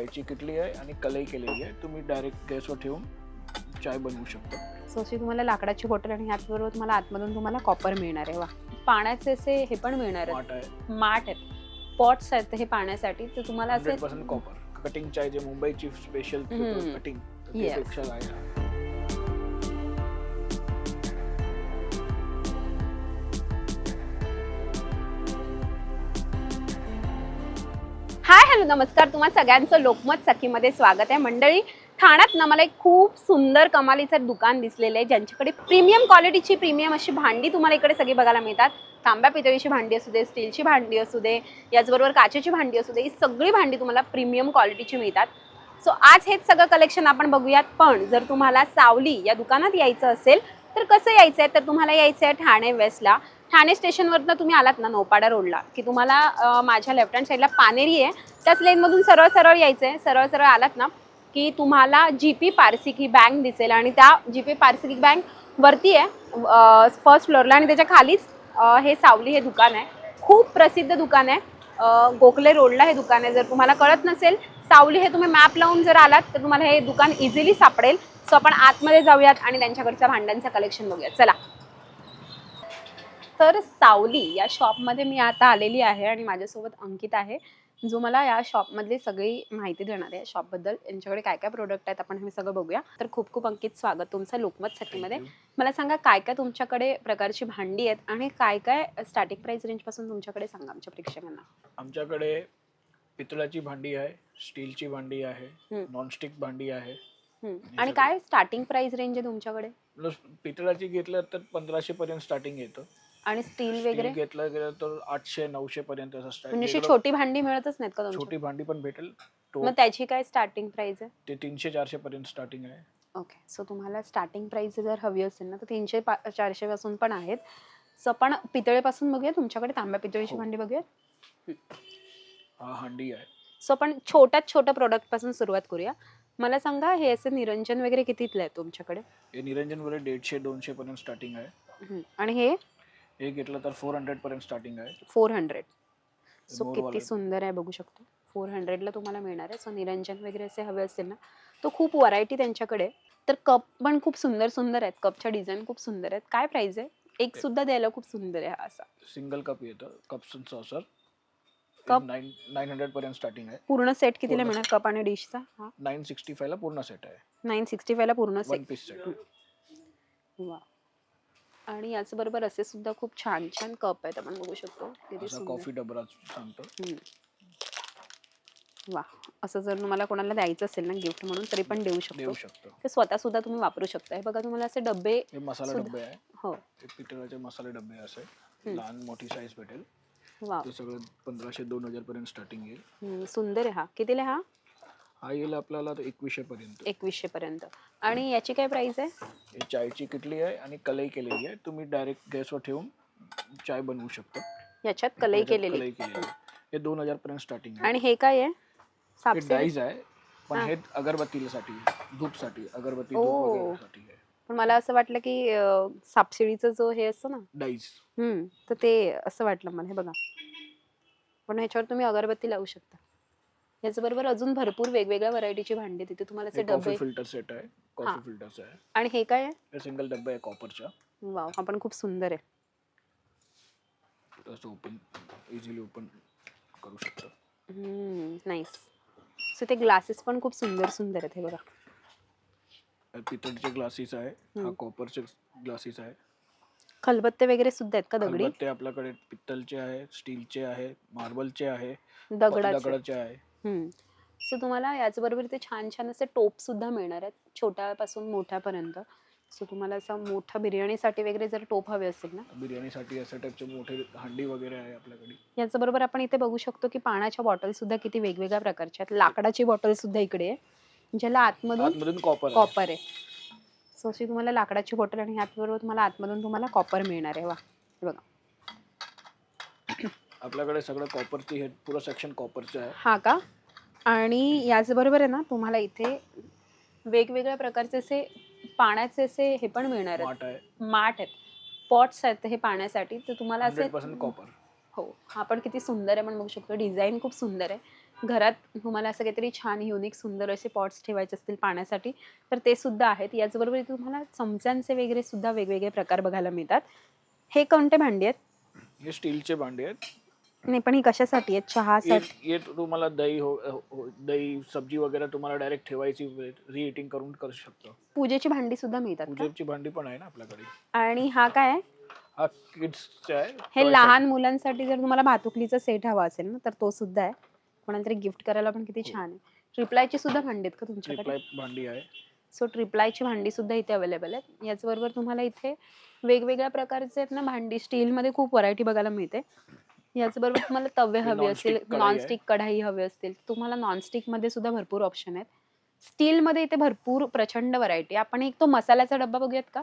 चायची किटली आहे आणि कलई केलेली आहे. तुम्ही डायरेक्ट गॅसवर ठेवून चाय बनवू शकता. सो अशी तुम्हाला लाकडाची बॉटल आणि ह्याचबरोबर तुम्हाला आतमधून तुम्हाला कॉपर मिळणार आहे. वा. पाण्याचे असे हे पण मिळणार माठ आहे. आहेत माठ आहेत. पॉट्स आहेत हे पाण्यासाठी तर तुम्हाला असे हंड्रेड पर्सेंट कॉपर कटिंग चाय जे मुंबईची स्पेशल हम्म. Cutting Yes. त्यापेक्षा आहे. हॅलो नमस्कार. तुम्हाला सगळ्यांचं लोकमत सखीमध्ये स्वागत आहे. मंडळी ठाण्यात ना मला एक खूप सुंदर कमालीचं दुकान दिसलेलं आहे ज्यांच्याकडे प्रीमियम क्वालिटीची प्रीमियम अशी भांडी तुम्हाला इकडे सगळी बघायला मिळतात. तांब्या पितळीची भांडी असू दे स्टीलची भांडी असू दे याचबरोबर काचेची भांडी असू दे ही सगळी भांडी तुम्हाला प्रीमियम क्वालिटीची मिळतात. सो आज हेच सगळं कलेक्शन आपण बघूयात. पण जर तुम्हाला सावली या दुकानात यायचं असेल तर कसं यायचं आहे तर तुम्हाला यायचं आहे ठाणे वेस्टला ठाणे स्टेशनवरनं तुम्ही आलात ना नौपाडा रोडला की तुम्हाला माझ्या लेफ्ट हँड साईडला पानेरी आहे. त्याच लेनमधून सरळ सरळ यायचं आहे सरळ सरळ आलात ना की तुम्हाला जी पी पारसिक ही बँक दिसेल आणि त्या जी पी पारसिकी बँक वरती आहे फर्स्ट फ्लोअरला आणि त्याच्या खालीच हे सावली हे दुकान आहे. खूप प्रसिद्ध दुकान आहे. गोखले रोडला हे दुकान आहे. जर तुम्हाला कळत नसेल सावली हे तुम्ही मॅप लावून जर आलात तर तुम्हाला हे दुकान इझिली सापडेल. सो आपण आतमध्ये जाऊयात आणि त्यांच्याकडच्या भांड्यांचं कलेक्शन बघूयात. चला. तर सावली या शॉपमध्ये मी आता आलेली आहे आणि माझ्यासोबत अंकित आहे जो मला या शॉपमधली सगळी माहिती देणार आहे शॉपबद्दल. यांच्याकडे काय काय प्रोडक्ट आहेत आपण हे सगळं बघूया. तर खूप खूप अंकित स्वागत तुमचं लोकमत सखीमध्ये. मला सांगा काय काय तुमच्याकडे प्रकारची भांडी आहेत आणि काय काय स्टार्टिंग प्राइस रेंजपासून तुमच्याकडे सांगा आमच्या प्रेक्षकांना. आमच्याकडे पितळाची भांडी आहे स्टीलची भांडी आहे. नॉनस्टिक भांडी आहे. आणि काय स्टार्टिंग प्राइस रेंज आहे तुमच्याकडे? पितळाची घेतलं तर पंधराशे पर्यंत स्टार्टिंग येतं. आणि स्टील वगैरे? घेतलं गेलं तर आठशे नऊशे पर्यंत असं. म्हणजे अशी वेगळं छोटी भांडी मिळतच नाहीत का छोटी भांडी पण भेटेल. तो मग त्याची काय स्टार्टिंग प्राइस आहे? ते तीनशे चारशे पर्यंत स्टार्टिंग आहे. ओके सो तुम्हाला स्टार्टिंग प्राइस जर हवी असेल ना तर तीनशे पा चारशे पासून पण आहेत. सो आपण पितळेपासून बघूया तुमच्याकडे तांब्या पितळेची हो. भांडी बघूया हा हंडी आहे. सो आपण छोट्यात छोट्या प्रोडक्टपासून सुरुवात करूया. मला सांगा हे असे निरंजन वगैरे कितीतले आहे तुमच्याकडे? हे निरंजन वगैरे दीडशे दोनशे पर्यंत स्टार्टिंग आहे. हम्म. आणि हे? हे घेतलं तर फोर हंड्रेड पर्यंत स्टार्टिंग आहे. फोर हंड्रेड सो मोरवाले. किती सुंदर आहे बघू शकतो. फोर हंड्रेडला तुम्हाला मिळणार आहे. सो निरंजन वगैरे असे हवे असेल ना तो खूप व्हरायटी त्यांच्याकडे आहे. तर कप पण खूप सुंदर सुंदर आहेत. कपच्या डिझाईन खूप सुंदर आहेत. काय प्राइस आहे? एक सुद्धा द्यायला खूप सुंदर आहे हा असा. सिंगल कप येतं. Cup saucer Cup? Nine nine hundred पर्यंत स्टार्टिंग आहे. पूर्ण सेट कितीला पूर्ण मिळणार? कप आणि डिशचा हा. नाईन सिक्स्टी फायला पूर्ण सेट आहे. नाईन सिक्स्टी फायला पूर्ण वन सेट पीस सेट वा आणि याच बरोबर असे सुद्धा खूप छान छान कप आहेत आपण बघू शकतो. किती असा सुंदर. कॉफी डबरा सांगतो. हम्म. वा असं जर तुम्हाला कोणाला द्यायचं असेल ना गिफ्ट म्हणून तरी पण देऊ शकतो. देऊ शकतो. ते स्वतः सुद्धा तुम्ही वापरू शकता. हे बघा तुम्हाला असे डबे हे मसाला सुद्धा- डबे आहे. हो. पितळाचे मसाले डबे असे. लहान मोठी साईज भेटेल. वा ते सगळं पंधराशे दोन हजार पर्यंत स्टार्टिंग येईल. हम्म, सुंदर आहे हा. कितीला आहे हा? हा येईल आपल्याला एकवीसशे पर्यंत. एकवीसशे पर्यंत. आणि याची काय प्राइस आहे? हे चायची किटली आहे आणि कलई केलेली आहे. तुम्ही डायरेक्ट गॅसवर ठेवून चाय बनवू शकता. याच्यात कलई केलेली. कलई केलेली आहे. हे दोन हजार पर्यंत स्टार्टिंग आहे. आणि हे काय आहे? हे डाईज आहे पण हा. हे अगरबत्तीसाठी धूपसाठी अगरबत्ती ओ. धूप वगैरेसाठी आहे. पण मला असं वाटलं की अं, सापशिडीचं जो हे असतं ना डाईज हम्म तर ते असं वाटलं मला हे बघा. पण ह्याच्यावर तुम्ही अगरबत्ती लावू शकता. याच्याबरोबर अजून भरपूर वेगवेगळ्या व्हरायटीची भांडी तिथे तुम्हाला असे कॉफी डबे फिल्टर सेट आहे. हा. कॉफी फिल्टर्स आहे. आणि हे काय? आहे हे सिंगल डब्बे आहे कॉपरच्या वाव हा पण खूप सुंदर आहे. ओपन इझिली ओपन करू शकता. नाईस सो ते ग्लासेस पण खूप सुंदर सुंदर आहेत हे बघा. हे पितळचे ग्लासेस आहे. हा हम्म. कॉपरचे ग्लासेस आहे. खलबत्ते वगैरे सुद्धा आहेत का दगडी? खलबत्ते आपल्याकडे पित्तलचे आहे स्टीलचे आहे मार्बलचे आहे दगडाचे. दगडाचे आहे सो तुम्हाला याचबरोबर ते छान छान असे टोप सुद्धा मिळणार आहेत छोट्यापासून मोठ्यापर्यंत. सो तुम्हाला असं मोठं बिर्याणीसाठी वगैरे जर टोप हवे असेल ना? बिर्याणीसाठी अशा टाईपचे मोठे हंडी वगैरे आहे आपल्याकडे. याचबरोबर आपण इथे बघू शकतो की पाण्याच्या बॉटल सुद्धा किती वेगवेगळ्या प्रकारच्या आहेत. लाकडाची बॉटल सुद्धा इकडे आहे ज्याला आतमधून आतमधून कॉपर कॉपर आहे. सो अशी तुम्हाला लाकडाची बॉटल आणि ह्याचबरोबर तुम्हाला आतमधून तुम्हाला कॉपर मिळणार आहे. वा हे बघा. आपल्याकडे सगळं कॉपरची हे पुरं सेक्शन कॉपरचं आहे. हा का? आणि याचबरोबर आहे ना तुम्हाला इथे वेगवेगळ्या प्रकारचे असे पाण्याचे असे हे पण मिळणार आहेत. माठ आहे. माठ आहेत. पॉट्स आहेत हे पाण्यासाठी. तर तुम्हाला असे हंड्रेड पर्सेंट कॉपर हो. हा पण किती सुंदर आहे आपण बघू शकतो. डिझाईन खूप सुंदर आहे. घरात तुम्हाला असं काहीतरी छान युनिक सुंदर असे पॉट्स ठेवायचे असतील पाण्यासाठी तर ते सुद्धा आहेत. याचबरोबर इथे तुम्हाला चमच्यांचे वगैरे सुद्धा वेगवेगळे प्रकार बघायला मिळतात. हे कोणते भांडी आहेत? हे स्टीलचे भांडे आहेत. नाही पण ही कशासाठी आहेत चहासाठी? हे- हे तुम्हाला दही हो हो- दही सब्जी वगैरे तुम्हाला डायरेक्ट ठेवायची रिहिटिंग करून करू शकतो. पूजेची भांडी सुद्धा मिळतात का? पूजेची भांडी पण आहे ना आपल्याकडे. आणि हा काय आहे? हा किड्सचा आहे हे लहान मुलांसाठी जर तुम्हाला भातुकलीचा सेट हवा असेल ना तर तो सुद्धा आहे. कोणाला तरी गिफ्ट करायला पण किती हो. छान आहे. ट्रिप्लायची सुद्धा भांडी आहेत का. तुमच्याकडे? भांडी आहे. सो ट्रिप्लायची भांडी सुद्धा इथे अवेलेबल आहेत. याचबरोबर तुम्हाला इथे वेगवेगळ्या प्रकारचे आहेत ना भांडी. स्टीलमध्ये खूप व्हरायटी बघायला मिळते. याचबरोबर तुम्हाला तवे हवे असतील non-stick कढई आहे. नॉनस्टिक कढाई हवे असतील. तुम्हाला नॉनस्टिकमध्ये सुद्धा भरपूर ऑप्शन आहेत. स्टीलमध्ये इथे भरपूर प्रचंड व्हरायटी आपण एक तो मसाल्याचा डब्बा बघूयात का?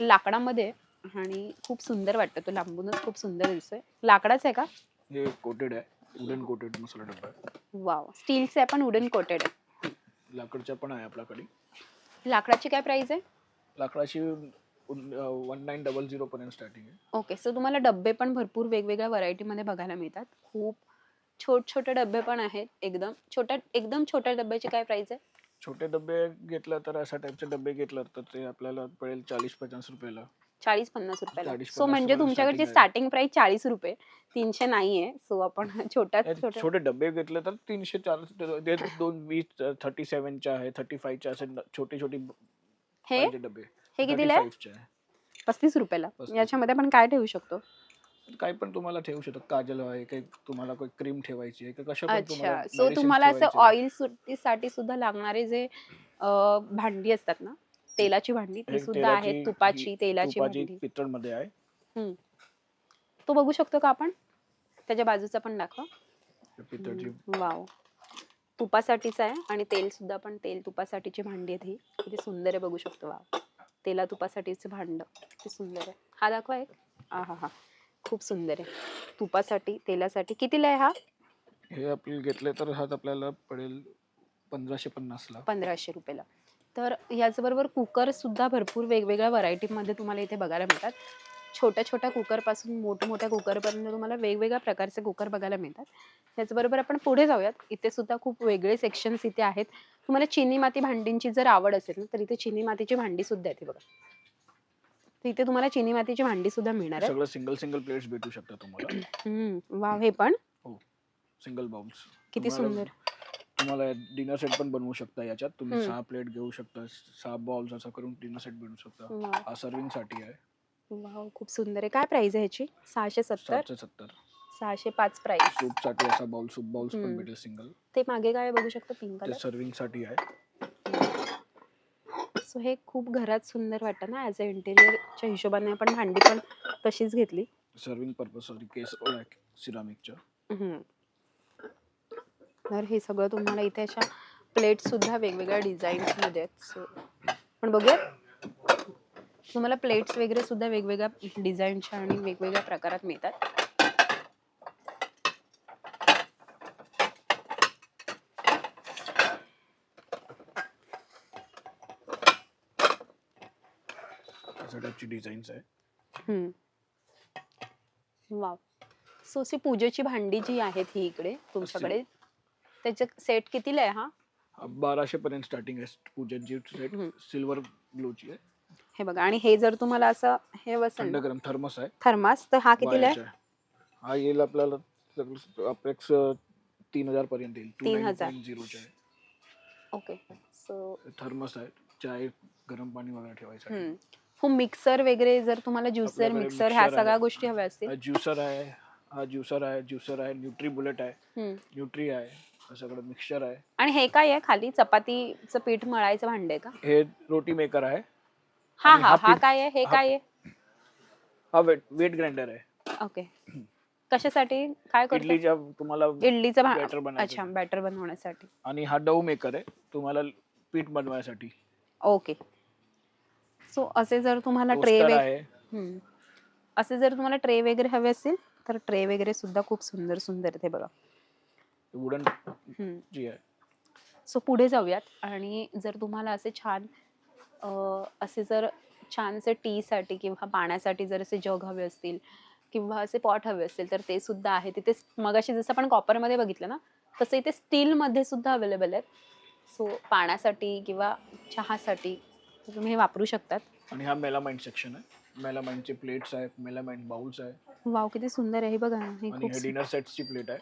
लाकडामध्ये आणि खूप सुंदर वाटतं तो. लांबूनच खूप सुंदर दिसतोय. लाकडाचा आहे का? हे कोटेड आहे. वुडन कोटेड मसाला डब्बा आहे. वाव. स्टीलचे आपण वुडन कोटेड आहे. लाकडच्या पण आहे आपल्याकडे. लाकडाची काय प्राइस आहे? लाकडाची वन नाईन डबल झिरो पर्यंत स्टार्टिंग आहे. ओके सो तुम्हाला डब्बे पण भरपूर वेगवेगळ्या व्हरायटीमध्ये बघायला मिळतात. खूप छोट छोटे डब्बे पण आहेत एकदम. छोट्या एकदम छोट्या डब्याची काय प्राइस आहे? छोटे डबे घेतलं तर अशा टाईपचे डबे घेतलं तर ते आपल्याला पडेल चाळीस पन्नास रुपयाला. चाळीस पन्नास रुपयाला. 40-50 सो म्हणजे तुमच्याकडची. स्टार्टिंग प्राइस चाळीस रुपये. तीनशे नाहीये. सो आपण छोट्या छोटे डबे घेतले तर तीनशे ते दोन वीस थर्टी सेव्हनच्या आहे थर्टी फाईव्हच्या असे छोटे छोटे हे? पाहिजे डबे हे कितीला आहे? 35 चे आहे. पस्तीस रुपयाला. 35. याच्यामध्ये आपण काय ठेवू शकतो? काही पण तुम्हाला ठेवू शकतो. काजल आहे काही तुम्हाला काही क्रीम ठेवायची आहे काही कशा पण अच्छा. तुम्हाला सो medicines तुम्हाला असं ठेवायचे आहे. ऑइल सुट्टीसाठी सुद्धा लागणारे जे अं, भांडी असतात ना तेलाची भांडी ती सुद्धा तेलाची, आहेत तुपाची तेलाची तुपाची भांडी. पितळमध्ये आहे तो बघू शकतो का आपण? त्याच्या बाजूचा पण दाखवा. पितळची वाव. तुपासाठीच आहे आणि तेल सुद्धा पण तेल तुपासाठीची भांडी आहेत ही. किती सुंदर आहे बघू शकतो. वाव. तेला तुपासाठीचं भांड. किती सुंदर आहे. हा दाखवा एक. हा हा हा. खूप सुंदर आहे. तुपासाठी तेलासाठी. कितीला आहे हा? हे आपल्याला घेतले तर हा आपल्याला पडेल पंधराशे पन्नासला पंधराशे रुपयाला. तर याचबरोबर कुकर सुद्धा भरपूर वेगवेगळ्या व्हरायटीमध्ये तुम्हाला इथे बघायला मिळतात. छोट्या छोट्या कुकरपासून मोठमोठ्या कुकरपर्यंत तुम्हाला वेगवेगळ्या प्रकारचे कुकर बघायला मिळतात. त्याचबरोबर आपण पुढे जाऊयात. इथे सुद्धा खूप वेगळे सेक्शन्स इथे आहेत. तुम्हाला चिनी माती भांडींची जर आवड असेल ना तर इथे चिनी मातीची भांडी सुद्धा आहे बघा. इथे तुम्हाला चिनी मातीची भांडी सुद्धा मिळणार आहे सगळं सिंगल सिंगल प्लेट्स भेटू शकतात तुम्हाला. वाव हे पण. सिंगल बाउल्स किती सुंदर. तुम्हाला डिनर सेट पण बनवू शकता याच्यात. तुम्ही. सहा प्लेट घेऊ शकता सहा बॉल्स असं करून डिनर सेट बनवू शकता. हा सर्विंगसाठी आहे. वाव खूप सुंदर आहे. काय प्राइस आहे ह्याची? सहाशे सत्तर? सातशे सत्तर. सहाशे पाच प्राइस सूपसाठी असा बाउल सूप बाउल्स पण हम्म. भेटेल सिंगल ते मागे काय आहे बघू शकतो? पिंक ते कलर सर्विंगसाठी आहे. सो हे खूप घरात सुंदर वाटतं ना? ॲज अ इंटेरियरच्या हिशोबाने आपण भांडी पण तशीच घेतली. सर्विंग पर्पजसाठी केस सिरामिकच्या हम्म. तर हे सगळं तुम्हाला इथे अशा प्लेट सुद्धा वेगवेगळ्या डिझाईन्समध्ये आहेत. सो पण बघूया तुम्हाला प्लेट्स वगैरे सुद्धा वेगवेगळ्या डिझाईनच्या आणि वेगवेगळ्या प्रकारात मिळतात. डिझाईन्स आहे सो अशी पूजेची भांडी जी आहेत ही इकडे तुमच्याकडे. त्याचे सेट कितीला आहे हा? बाराशे पर्यंत स्टार्टिंग आहे पूजनची सेट. सिल्वर ग्लोची आहे. हे बघा आणि हे जर तुम्हाला असं हे थंड गरम थर्मस आहे. थर्मास तर हा कितीला आहे. हा येईल आपल्याला अपेक्स तीन हजार पर्यंत येईल. टू तीन नाईन हजार. पॉईंट झिरोचे आहे. ओके सो थर्मस आहे. चाय गरम पाणी वगैरे ठेवायसाठी. हो मिक्सर वगैरे जर तुम्हाला ज्युसर आपल्याकडे मिक्सर ह्या mixer आहे. सगळ्या गोष्टी हव्या असतील. हा ज्युसर आहे. हा ज्युसर आहे. ज्युसर आहे. न्यूट्री बुलेट आहे. हम्म. न्यूट्री आहे. हा सगळं मिक्सचर आहे. आणि हे काय आहे? खाली चपातीचं पीठ मळायचं भांड आहे का? हे रोटी मेकर आहे. हा आणि हा हा हा काय आहे? हे हा- काय आहे? हा वेट वेट ग्राइंडर आहे. ओके. कशासाठी? काय करतो इडलीच्या तुम्हाला इडलीचं भा बॅटर बनवायचं अच्छा बॅटर बनवण्यासाठी. आणि हा डव मेकर आहे. तुम्हाला पीठ बनवायसाठी. ओके. सो असे जर तुम्हाला ट्रे टोस्टर वगैरे आहे. असे जर तुम्हाला ट्रे वगैरे हवे असतील तर ट्रे वगैरे सुद्धा खूप सुंदर सुंदर आहेत हे बघा. वुडन हम्म. जी आहे. सो पुढे जाऊयात. आणि जर तुम्हाला असे छान असे जर छानसे टीसाठी किंवा पाण्यासाठी जर असे जग हवे असतील किंवा असे पॉट हवे असेल तर ते सुद्धा आहे. तिथे मगाशी जसं आपण कॉपरमध्ये बघितलं ना तसं इथे स्टीलमध्ये सुद्धा अवेलेबल आहेत. सो पाण्यासाठी किंवा चहासाठी तुम्ही हे वापरू शकतात. आणि हा मेलामाइंड सेक्शन आहे. मेलामाइंडचे प्लेट्स आहेत मेलामाइंड बाउल्स आहे वाव किती सुंदर आहे हे बघा. ना हे खूप डिनर सेट्सची प्लेट आहे.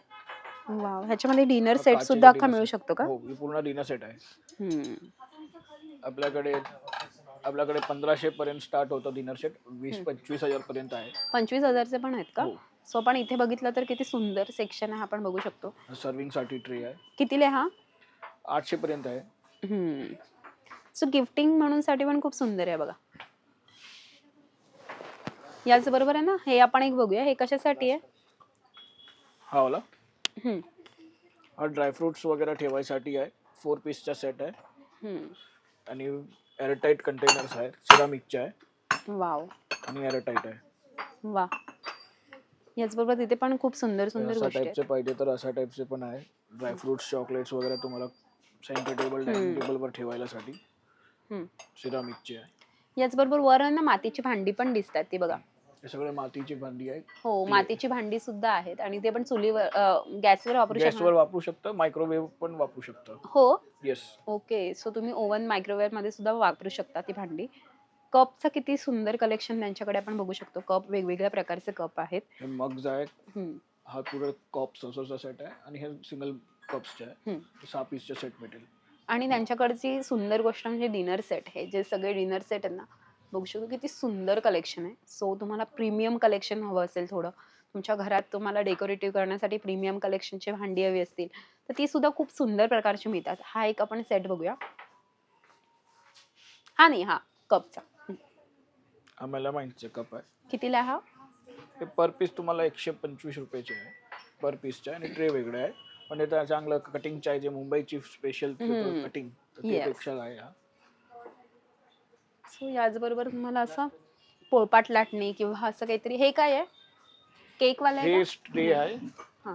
वाव ह्याच्यामध्ये डिनर सेट सुद्धा अख्खा मिळू. शकतो का? हो ही पूर्ण डिनर सेट आहे. आपल्याकडे आपल्याकडे पंधराशे पर्यंत स्टार्ट होतं डिनर सेट वीस. पंचवीस हजार पर्यंत आहे. पंचवीस हजारचे पण आहेत का? हो. सो आपण इथे बघितलं तर किती सुंदर सेक्शन आहे आपण बघू शकतो. सर्विंगसाठी ट्रे आहे. कितीले हा? आठशे पर्यंत आहे. सो गिफ्टिंग म्हणून साठी पण खूप सुंदर आहे बघा. याच बरोबर आहे ना? हे आपण एक बघूया. हे कशासाठी आहे? हा वाला हम्म, हा ड्रायफ्रुट्स वगैरे ठेवायसाठी आहे. फोर पीसचा सेट आहे. हम्म. आणि एअरटाईट कंटेनर्स आहेत सिरामिकचे आहे. वाव आणि एअरटाईट आहे. वा याचबरोबर तिथे पण खूप सुंदर सुंदर अशा गोष्टी आहेत. टाईपचे पाहिजे तर अशा टाईपचे पण आहे. ड्रायफ्रुट्स चॉकलेट्स वगैरे तुम्हाला सेंटर टेबल डायनिंग हम्म. टेबलवर ठेवायला साठी हम्म. सिरामिकचे आहे. याचबरोबर वर आहे ना मातीची भांडी पण दिसतात ती बघा. हे सगळे मातीची भांडी आहे हो मातीची भांडी सुद्धा आहेत आणि ते पण चुलीवर अं, गॅसवर वापरू गॅसवर शकता वापरू शकतं मायक्रोवेव्ह पण वापरू शकतं. हो? येस ओके सो तुम्ही ओव्हन मायक्रोवेव्हमध्ये सुद्धा वापरू शकता ती भांडी. कपचं किती सुंदर कलेक्शन त्यांच्याकडे आपण बघू शकतो. कप वेगवेगळ्या प्रकारचे कप आहेत. हे मग्ज आहेत. हम्म, हा पुढे कॉप्स असोचा सेट आहे आणि हे सिंगल कप्सचे आहे. हम्म. सहा पीसचे सेट भेटेल. आणि त्यांच्याकडची सुंदर गोष्ट म्हणजे डिनर सेट हे जे सगळे डिनर सेट आहेत ना बघू शकतो किती सुंदर कलेक्शन आहे. सो तुम्हाला प्रीमियम कलेक्शन हवं असेल थोडं. तुमच्या घरात तुम्हाला डेकोरेटिव्ह करण्यासाठी प्रीमियम कलेक्शनची भांडी हवी असतील तर ती सुद्धा खूप सुंदर प्रकारची मिळतात. हा एक आपण सेट बघूया. हा नाही हा कपचा. हा मेलामाइंडचे कप आहे. कितीला हा? पर पीस तुम्हाला एकशे पंचवीस रुपयाचे आहे. पर पीसचे आणि ट्रे वेगळे आहे. पण चांगलं कटिंगचं आहे जे मुंबईची स्पेशल. कटिंग. त्यापेक्षा आहे हा. सो याचबरोबर तुम्हाला असं पोळपाट लाटणे किंवा असं काहीतरी हे काय आहे? केक वाला आहे का? ट्रे आहे. हा.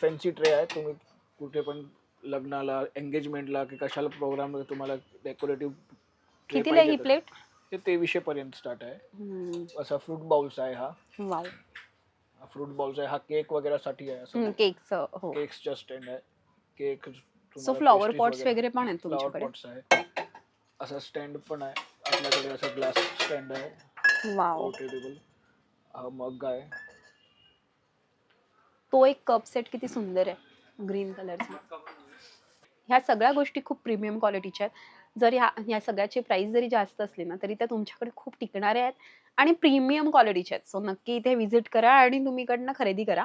फॅन्सी ट्रे आहे. तुम्ही कुठे पण लग्नाला एंगेजमेंटला की कशाला प्रोग्राम तुम्हाला डेकोरेटिव्ह कितीला ही प्लेट? ते तेवीसशे पर्यंत स्टार्ट आहे. असा फ्रूट बाउल्स आहे हा. वाव. फ्रूट बाउल्स आहे. हा केक वगैरे साठी आहे असं. केकचं हो. केक्सचा स्टँड आहे. केक सो फ्लॉवर पॉट्स वगैरे. पण आहेत फ्लॉवर तुमच्याकडे. पॉट्स आहे. असा स्टँड पण आहे. आपल्याकडे असं ग्लास स्टँड आहे. वाव पोर्टेबल हा मग आहे तो एक कप सेट किती सुंदर आहे. ग्रीन कलरचा ह्या सगळ्या गोष्टी खूप प्रीमियम क्वालिटीच्या आहेत. जर ह्या ह्या सगळ्याची प्राइस जरी जास्त असली ना तरी त्या तुमच्याकडे खूप टिकणाऱ्या आहेत आणि प्रीमियम क्वालिटीच्या आहेत. सो नक्की इथे व्हिजिट करा आणि तुम्ही इकडनं खरेदी करा.